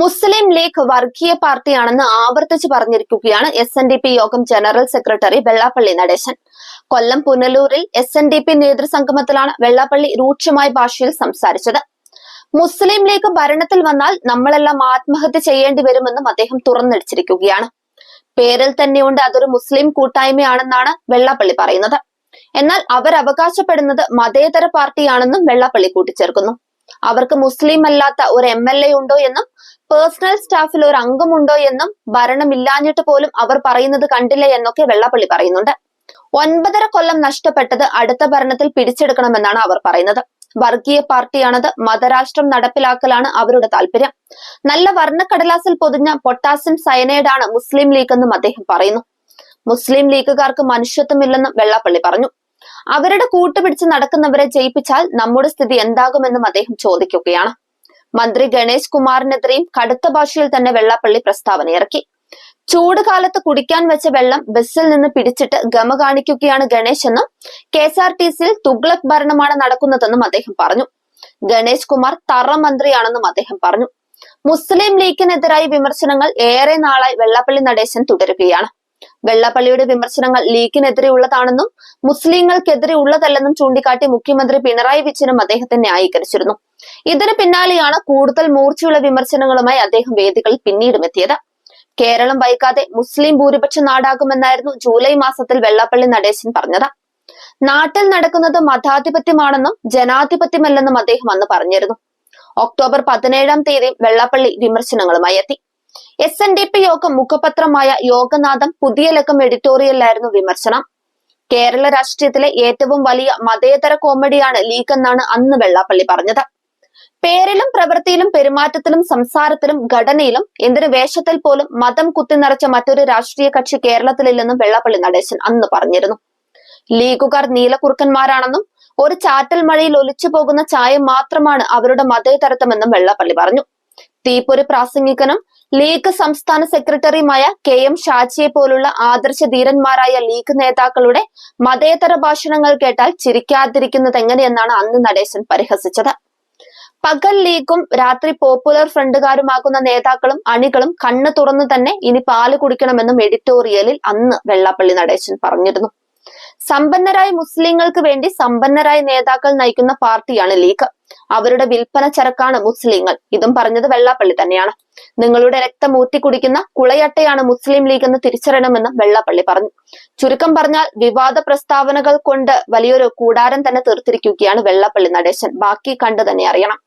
മുസ്ലിം league വർഗീയ പാർട്ടിയാണെന്ന് ആവർത്തിച്ച് പറഞ്ഞിരിക്കുകയാണ് എസ് എൻ ഡി പി യോഗം ജനറൽ സെക്രട്ടറി വെള്ളാപ്പള്ളി നടേശൻ. കൊല്ലം പുനലൂരിൽ എസ് എൻ ഡി പി നേതൃസംഗമത്തിലാണ് വെള്ളാപ്പള്ളി രൂക്ഷമായ ഭാഷയിൽ സംസാരിച്ചത്. മുസ്ലിം ലീഗ് ഭരണത്തിൽ വന്നാൽ നമ്മളെല്ലാം ആത്മഹത്യ ചെയ്യേണ്ടി വരുമെന്നും അദ്ദേഹം തുറന്നടിച്ചിരിക്കുകയാണ്. പേരിൽ തന്നെയുണ്ട് അതൊരു മുസ്ലിം കൂട്ടായ്മയാണെന്നാണ് വെള്ളാപ്പള്ളി പറയുന്നത്. എന്നാൽ അവർ അവകാശപ്പെടുന്നത് മതേതര പാർട്ടിയാണെന്നും വെള്ളാപ്പള്ളി കൂട്ടിച്ചേർക്കുന്നു. അവർക്ക് മുസ്ലിം അല്ലാത്ത ഒരു എം എൽ എ ഉണ്ടോ എന്നും പേഴ്സണൽ സ്റ്റാഫിൽ ഒരു അംഗമുണ്ടോ എന്നും ഭരണമില്ലാഞ്ഞിട്ട് പോലും അവർ പറയുന്നത് കണ്ടില്ല എന്നൊക്കെ വെള്ളപ്പള്ളി പറയുന്നുണ്ട്. ഒൻപതര കൊല്ലം നഷ്ടപ്പെട്ടത് അടുത്ത ഭരണത്തിൽ പിടിച്ചെടുക്കണമെന്നാണ് അവർ പറയുന്നത്. വർഗീയ പാർട്ടിയാണത് മതരാഷ്ട്രം നടപ്പിലാക്കലാണ് അവരുടെ താല്പര്യം. നല്ല വർണക്കടലാസിൽ പൊതിഞ്ഞ പൊട്ടാസ്യം സയനൈഡാണ് മുസ്ലിം ലീഗ് എന്നും അദ്ദേഹം പറയുന്നു. മുസ്ലിം ലീഗുകാർക്ക് മനുഷ്യത്വമില്ലെന്നും വെള്ളാപ്പള്ളി പറഞ്ഞു. അവരുടെ കൂട്ടുപിടിച്ച് നടക്കുന്നവരെ ജയിപ്പിച്ചാൽ നമ്മുടെ സ്ഥിതി എന്താകുമെന്നും അദ്ദേഹം ചോദിക്കുകയാണ്. മന്ത്രി ഗണേഷ് കുമാറിനെതിരെയും കടുത്ത ഭാഷയിൽ തന്നെ വെള്ളാപ്പള്ളി പ്രസ്താവന ഇറക്കി. ചൂട് കാലത്ത് കുടിക്കാൻ വെച്ച വെള്ളം ബസ്സിൽ നിന്ന് പിടിച്ചിട്ട് ഗമ കാണിക്കുകയാണ് ഗണേശ് എന്നും കെ എസ് ആർ ടി സിയിൽ തുഗ്ലക് ഭരണമാണ് നടക്കുന്നതെന്നും അദ്ദേഹം പറഞ്ഞു. ഗണേഷ് കുമാർ തറ മന്ത്രിയാണെന്നും അദ്ദേഹം പറഞ്ഞു. മുസ്ലിം ലീഗിനെതിരായ വിമർശനങ്ങൾ ഏറെ നാളായി വെള്ളാപ്പള്ളി നടേശൻ തുടരുകയാണ്. വെള്ളാപ്പള്ളിയുടെ വിമർശനങ്ങൾ ലീഗിനെതിരെ ഉള്ളതാണെന്നും മുസ്ലിങ്ങൾക്കെതിരെ ഉള്ളതല്ലെന്നും ചൂണ്ടിക്കാട്ടി മുഖ്യമന്ത്രി പിണറായി വിജയനും അദ്ദേഹത്തെ ന്യായീകരിച്ചിരുന്നു. ഇതിന് പിന്നാലെയാണ് കൂടുതൽ മൂർച്ചയുള്ള വിമർശനങ്ങളുമായി അദ്ദേഹം വേദികളിൽ പിന്നീടും എത്തിയത് കേരളം വൈകാതെ മുസ്ലിം ഭൂരിപക്ഷ നാടാകുമെന്നായിരുന്നു ജൂലൈ മാസത്തിൽ വെള്ളാപ്പള്ളി നടേശൻ പറഞ്ഞത്. നാട്ടിൽ നടക്കുന്നത് മതാധിപത്യമാണെന്നും ജനാധിപത്യമല്ലെന്നും അദ്ദേഹം അന്ന് പറഞ്ഞിരുന്നു. ഒക്ടോബർ പതിനേഴാം തീയതി വെള്ളാപ്പള്ളി വിമർശനങ്ങളുമായി എത്തി. എസ് എൻ ഡി പി യോഗം മുഖപത്രമായ യോഗനാഥം പുതിയ ലക്കം എഡിറ്റോറിയലിലായിരുന്നു വിമർശനം. കേരള രാഷ്ട്രീയത്തിലെ ഏറ്റവും വലിയ മതേതര കോമഡിയാണ് ലീഗ് എന്നാണ് അന്ന് വെള്ളാപ്പള്ളി പറഞ്ഞത്. പേരിലും പ്രവൃത്തിയിലും പെരുമാറ്റത്തിലും സംസാരത്തിലും ഘടനയിലും എന്തിനു വേഷത്തിൽ പോലും മതം കുത്തി നിറച്ച മറ്റൊരു രാഷ്ട്രീയ കക്ഷി കേരളത്തിലില്ലെന്നും വെള്ളാപ്പള്ളി നടേശൻ അന്ന് പറഞ്ഞിരുന്നു. ലീഗുകാർ നീലക്കുറുക്കന്മാരാണെന്നും ഒരു ചാറ്റൽ മഴയിൽ ഒലിച്ചു പോകുന്ന ചായ മാത്രമാണ് അവരുടെ മതേതരത്വമെന്നും വെള്ളാപ്പള്ളി പറഞ്ഞു. തീപ്പൊരി പ്രാസംഗികനും ലീഗ് സംസ്ഥാന സെക്രട്ടറിയുമായ കെ എം ഷാജിയെ പോലുള്ള ആദർശ ധീരന്മാരായ ലീഗ് നേതാക്കളുടെ മതേതര ഭാഷണങ്ങൾ കേട്ടാൽ ചിരിക്കാതിരിക്കുന്നത് എങ്ങനെയെന്നാണ് അന്ന് നടേശൻ പരിഹസിച്ചത്. പകൽ ലീഗും രാത്രി പോപ്പുലർ ഫ്രണ്ടുകാരുമാകുന്ന നേതാക്കളും അണികളും കണ്ണു തുറന്നു തന്നെ ഇനി പാൽ കുടിക്കണമെന്നും എഡിറ്റോറിയലിൽ അന്ന് വെള്ളാപ്പള്ളി നടേശൻ പറഞ്ഞിരുന്നു. സമ്പന്നരായ മുസ്ലിങ്ങൾക്ക് വേണ്ടി സമ്പന്നരായ നേതാക്കൾ നയിക്കുന്ന പാർട്ടിയാണ് ലീഗ്. അവരുടെ വിൽപ്പന ചരക്കാണ് മുസ്ലിങ്ങൾ. ഇതും പറഞ്ഞത് വെള്ളാപ്പള്ളി തന്നെയാണ്. നിങ്ങളുടെ രക്തം ഊറ്റി കുടിക്കുന്ന കുളയട്ടയാണ് മുസ്ലിം ലീഗ് എന്ന് തിരിച്ചറിയണമെന്ന് വെള്ളാപ്പള്ളി പറഞ്ഞു. ചുരുക്കം പറഞ്ഞാൽ വിവാദ പ്രസ്താവനകൾ കൊണ്ട് വലിയൊരു കൂടാരം തന്നെ തീർത്തിരിക്കുകയാണ് വെള്ളാപ്പള്ളി നടേശൻ. ബാക്കി കണ്ടു തന്നെ അറിയണം.